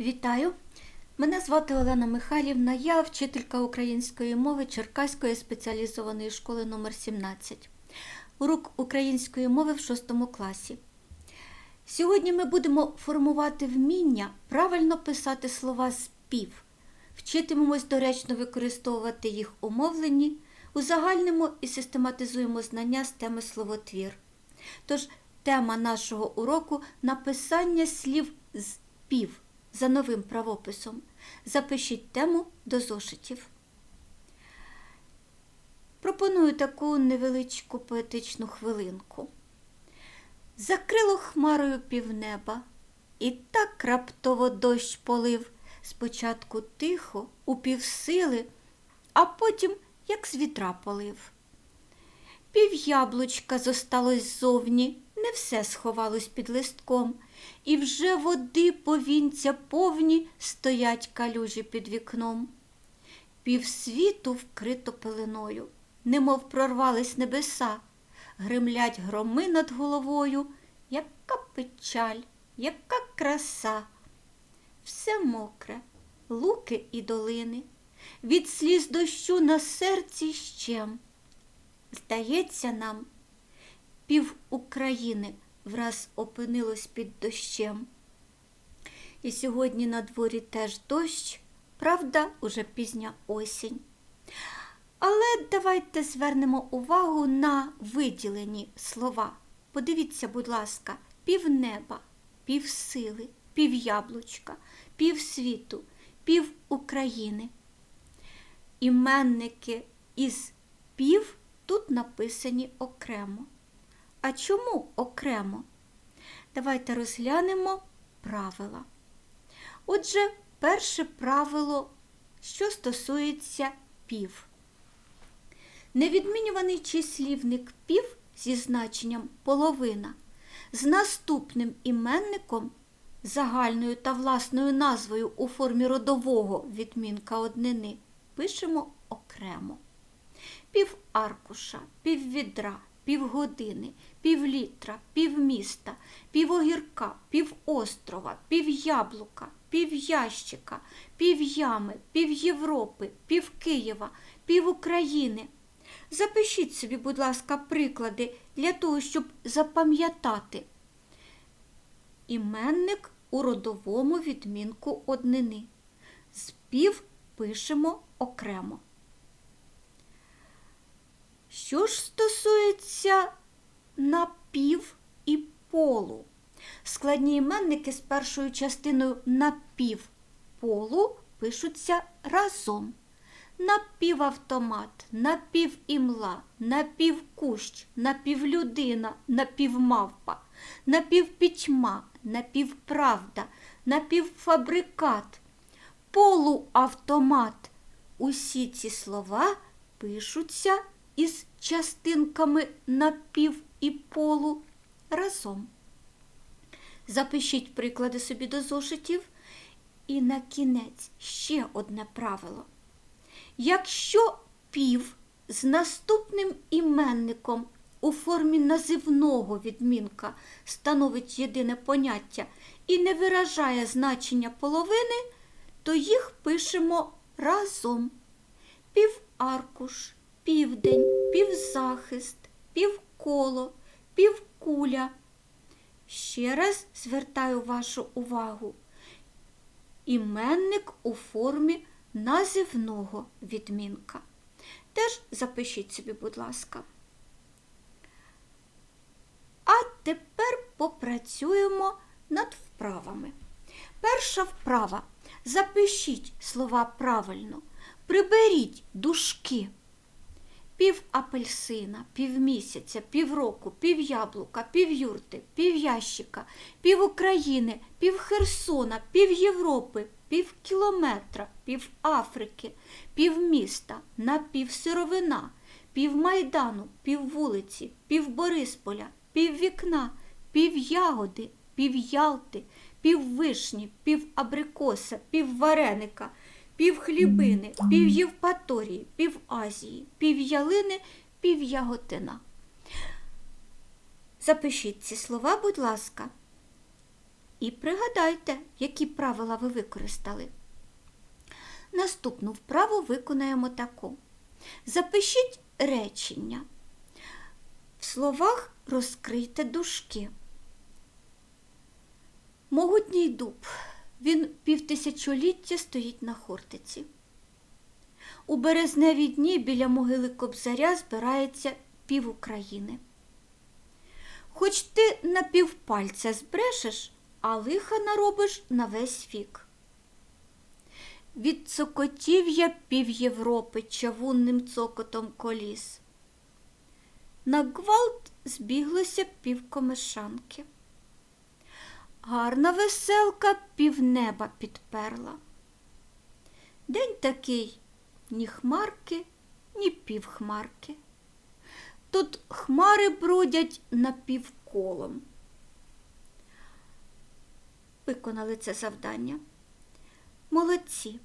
Вітаю! Мене звати Олена Михайлівна, я вчителька української мови Черкаської спеціалізованої школи номер 17 Урок української мови в 6 класі. Сьогодні ми будемо формувати вміння правильно писати слова спів. Вчитимемось доречно використовувати їх у мовленні, узагальнимо і систематизуємо знання з теми словотвір. Тож тема нашого уроку написання слів з пів за новим правописом. Запишіть тему до зошитів. Пропоную таку невеличку поетичну хвилинку. Закрило хмарою півнеба, і так раптово дощ полив, спочатку тихо, у півсили, а потім, як з вітра полив. Пів яблучка зосталось зовні, не все сховалось під листком, і вже води повінця повні стоять калюжі під вікном. Півсвіту вкрито пеленою, немов прорвались небеса, гримлять громи над головою, яка печаль, яка краса. Все мокре, луки і долини, від сліз дощу на серці щем. Здається нам, пів України враз опинилось під дощем. І сьогодні на дворі теж дощ, правда, уже пізня осінь. Але давайте звернемо увагу на виділені слова. Подивіться, будь ласка, півнеба, півсили, півяблучка, півсвіту, пів України. Іменники із пів тут написані окремо. А чому окремо? Давайте розглянемо правила. Отже, перше правило, що стосується пів. Невідмінюваний числівник пів зі значенням половина з наступним іменником загальною та власною назвою у формі родового відмінка однини пишемо окремо. Пів аркуша, пів відра, півгодини, півлітра, півміста, півогірка, півострова, півяблука, півящика, півями, півєвропи, півкиєва, півукраїни. Запишіть собі, будь ласка, приклади для того, щоб запам'ятати. Іменник у родовому відмінку однини. З пів пишемо окремо. Що ж стосується напів і полу? Складні іменники з першою частиною напів полу пишуться разом. Напівавтомат, напівімла, напівкущ, напівлюдина, напівмавпа, напівпітьма, напівправда, напівфабрикат, полуавтомат. Усі ці слова пишуться із частинками напів і полу разом. Запишіть приклади собі до зошитів. І на кінець ще одне правило. Якщо пів з наступним іменником у формі називного відмінка становить єдине поняття і не виражає значення половини, то їх пишемо разом. Піваркуш, південь, півзахист, півколо, півкуля. Ще раз звертаю вашу увагу. Іменник у формі називного відмінка. Теж запишіть собі, будь ласка. А тепер попрацюємо над вправами. Перша вправа. Запишіть слова правильно. Приберіть дужки. Пів апельсина, півмісяця, півроку, півяблука, півюрти, півящика, пів України, пів Херсона, пів Європи, пів кілометра, пів Африки, пів міста, напівсировина, пів майдану, пів вулиці, пів Борисполя, пів вікна, пів ягоди, пів ялти, пів вишні, пів абрикоса, пів вареника, пів хлібини, пів Євпаторії, пів Азії, пів ялини, пів яготина. Запишіть ці слова, будь ласка. і пригадайте, які правила ви використали. Наступну вправу виконаємо таку. Запишіть речення. В словах розкрийте дужки. Могутній дуб. Він півтисячоліття стоїть на хортиці. У березневі дні біля могили Кобзаря збирається пів України. Хоч ти на півпальця збрешеш, а лиха наробиш на весь вік. Від цокотів'я пів Європи чавунним цокотом коліс. На гвалт збіглося пів комишанки. Гарна веселка півнеба підперла. День такий ні хмарки, ні півхмарки. Тут хмари бродять напівколом. Виконали це завдання. Молодці.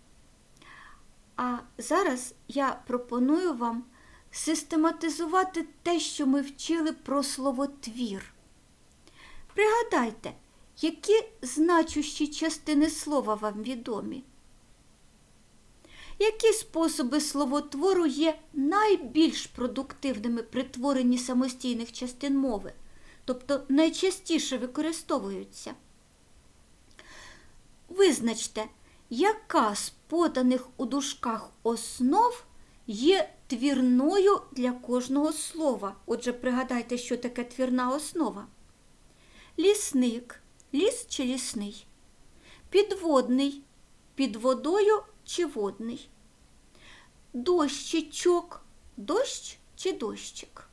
А зараз я пропоную вам систематизувати те, що ми вчили про словотвір. Пригадайте, які значущі частини слова вам відомі? Які способи словотвору є найбільш продуктивними при творенні самостійних частин мови, тобто найчастіше використовуються? Визначте, яка з поданих у дужках основ є твірною для кожного слова. Отже, пригадайте, що таке твірна основа. Лісник, ліс чи лісний. Підводний, під водою чи водний. Дощичок, дощ чи дощик.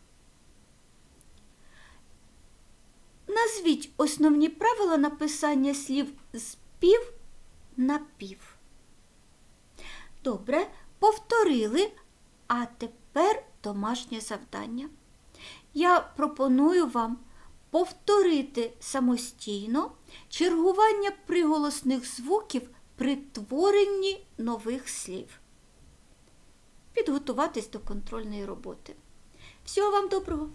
Назвіть основні правила написання слів з пів на пів. Добре, повторили, а тепер домашнє завдання. Я пропоную вам повторити самостійно чергування приголосних звуків при творенні нових слів. Підготуватись до контрольної роботи. Всього вам доброго!